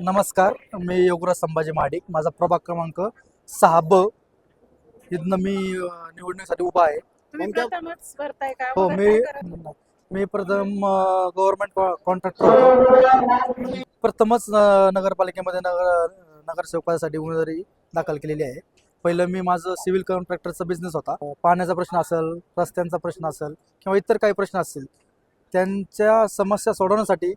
नमस्कार मी योगराज संभाजी महाडिक माझा प्रभाग क्रमांक सहा ब. इथनं मी अं, निवडणुकीसाठी उभा आहे. तुम्ही कोणत्या- प्रथमच भरताय का? हो अगोदर मी काय करत होता? मी प्रथम गव्हर्नमेंट कॉन्ट्रॅक्टर प्रथमच अं, नगरपालिकेमध्ये नगर नगरसेवकासाठी उमेदवारी दाखल केलेली आहे. पहिलं मी माझं सिव्हिल कॉन्ट्रॅक्टरचा बिझनेस होता. पाण्याचा प्रश्न असेल रस्त्यांचा प्रश्न असेल किंवा इतर काही प्रश्न असतील त्यांच्या समस्या सोडवण्यासाठी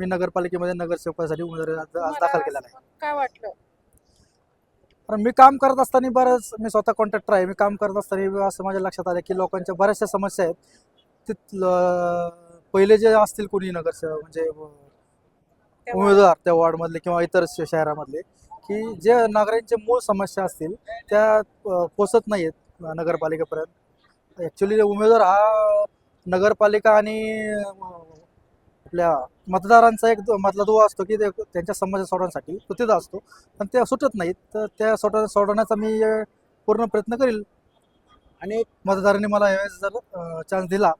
मी नगरपालिकेमध्ये नगरसेवकासाठी उमेदवारी आज- तुम्हाला दाखल केलेला आहे. काय वाटलं? कारण मी काम करत असताना बरंच मी स्वतः कॉन्ट्रॅक्टर आहे. मी काम करत असताना असं माझ्या लक्षात आलं की लोकांच्या बऱ्याचशा समस्या आहेत. तिथलं पहिले जे असतील कोणी नगरसेवक म्हणजे तेव्हा उमेदवार त्या वॉर्डमधले किंवा इतर श- शहरामधले की जे नागरिकांचे मूळ समस्या असतील त्या अ, पोचत नाहीत नगरपालिकेपर्यंत. ॲक्च्युली उमेदवार हा नगरपालिका आणि अ, आपल्या मतदारांचा एक दो- मधला दुवा असतो की ते त्यांच्या समस्या सोडवण्यासाठी तिथं असतो. पण ते सुटत नाहीत तर त्या सोडव सोडवण्याचा मी पूर्ण प्रयत्न करील. आणि मतदारांनी मला यावेळेस जर चान्स दिला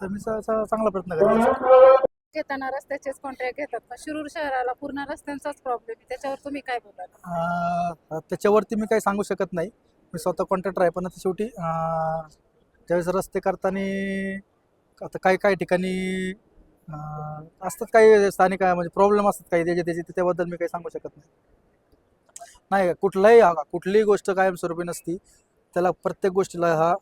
तर मी चांगला प्रयत्न करेल घेताना रस्त्याचेच कॉन्ट्रॅक्ट घेतात पण शिरूर शहराला पूर्ण रस्त्यांचाच प्रॉब्लेम आहे. त्याच्यावर तुम्ही काय बोलाल? त्याच्यावरती मी काही सांगू शकत नाही. मी स्वतः कॉन्ट्रॅक्टर आहे पण आता शेवटी अं, ज्यावेळेस रस्ते करताना आता काही काही ठिकाणी असतात काही स्थानिक आहे म्हणजे प्रॉब्लेम असतात काही त्याचे त्याचे त्याबद्दल मी काही सांगू शकत नाही. नाही कुठलाही हा कुठलीही गोष्ट कायमस्वरूपी नसती. त्याला प्रत्येक गोष्टीला हा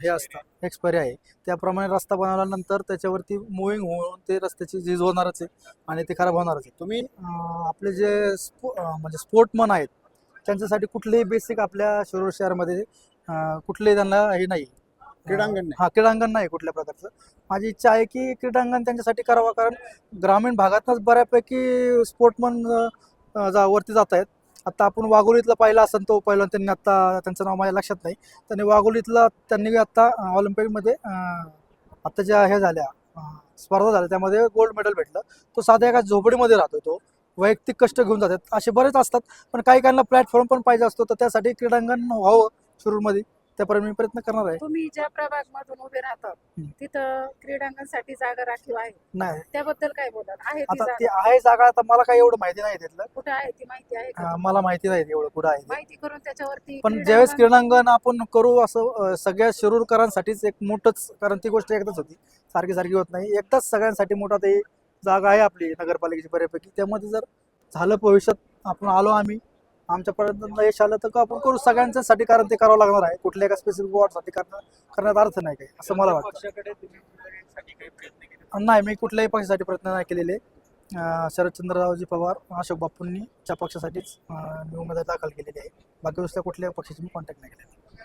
हे असतं एक्सपायरी आहे. त्याप्रमाणे रस्ता बनवल्यानंतर त्याच्यावरती मुव्हिंग होऊन ते रस्त्याची झीज होणारच आहे आणि ते खराब होणारच आहे. तुम्ही आपले जे स्पो म्हणजे स्पोर्टमन आहेत त्यांच्यासाठी कुठलेही बेसिक आपल्या शिरूर शहरामध्ये कुठलेही त्यांना हे नाही. क्रीडांगण नाही. हा क्रीडांगण नाही कुठल्या प्रकारचं. माझी इच्छा आहे की क्रीडांगण त्यांच्यासाठी करावं कारण ग्रामीण भागातच बऱ्यापैकी स्पोर्टमन जा वरती जात आहेत. आता आपण वाघोलीतला पाहिला असेल तो पहिला त्यांनी आता त्यांचं नाव माझ्या लक्षात नाही. त्यांनी वाघोलीतला त्यांनी आता अं, ऑलिम्पिकमध्ये अं, आता ज्या हे झाल्या अं, स्पर्धा झाल्या त्यामध्ये गोल्ड मेडल भेटलं. तो साध्या एका झोपडीमध्ये राहतो तो. वैयक्तिक कष्ट घेऊन जातात. असे बरेच असतात पण काही काहींना प्लॅटफॉर्म पण पाहिजे असतो तर त्यासाठी क्रीडांगण व्हावं शिरूरमध्ये त्यापर्यंत मी प्रयत्न करणार आहे. तुम्ही ज्या प्रभाग मधून उभे राहतात हं. तिथं क्रीडांगणसाठी जागा राखीव आहे? नाही. त्याबद्दल काय बोलाल आहे ती आता ती जागा आहे जागा आता मला काही एवढं माहिती नाही त्यातलं कुठं आहे ती माहिती आहे का मला माहिती नाही एवढं कुठं आहे ते. माहिती करून त्याच्यावरती पण ज्यावेळेस क्रीडांगण- क्रीडांगण आपण करू असं अं, सगळ्या शिरूरकरांसाठीच एक मोठंच कारण ती गोष्ट एकदाच होती. सारखी सारखी होत नाही. एकदाच सगळ्यांसाठी मोठा ते जागा आहे आपली नगरपालिकेची बऱ्यापैकी. त्यामध्ये जर झालं भविष्यात आपण आलो आम्ही आमच्यापर्यंत यश आलं तर का आपण करू सगळ्यांच्यासाठी कारण ते करावं लागणार आहे. कुठल्या एका स्पेसिफिक वॉर्डसाठी करणार करण्यात अर्थ नाही काही असं मला वाटतं. नाही मी कुठल्याही पक्षासाठी प्रयत्न नाही केलेले. शरदचंद्ररावजी पवार अशोक बापूंनी च्या पक्षासाठीच मी उमेदवारी दाखल केलेली आहे. बाकी दुसऱ्या कुठल्याही पक्षाची मी कॉन्टॅक्ट नाही केलेला.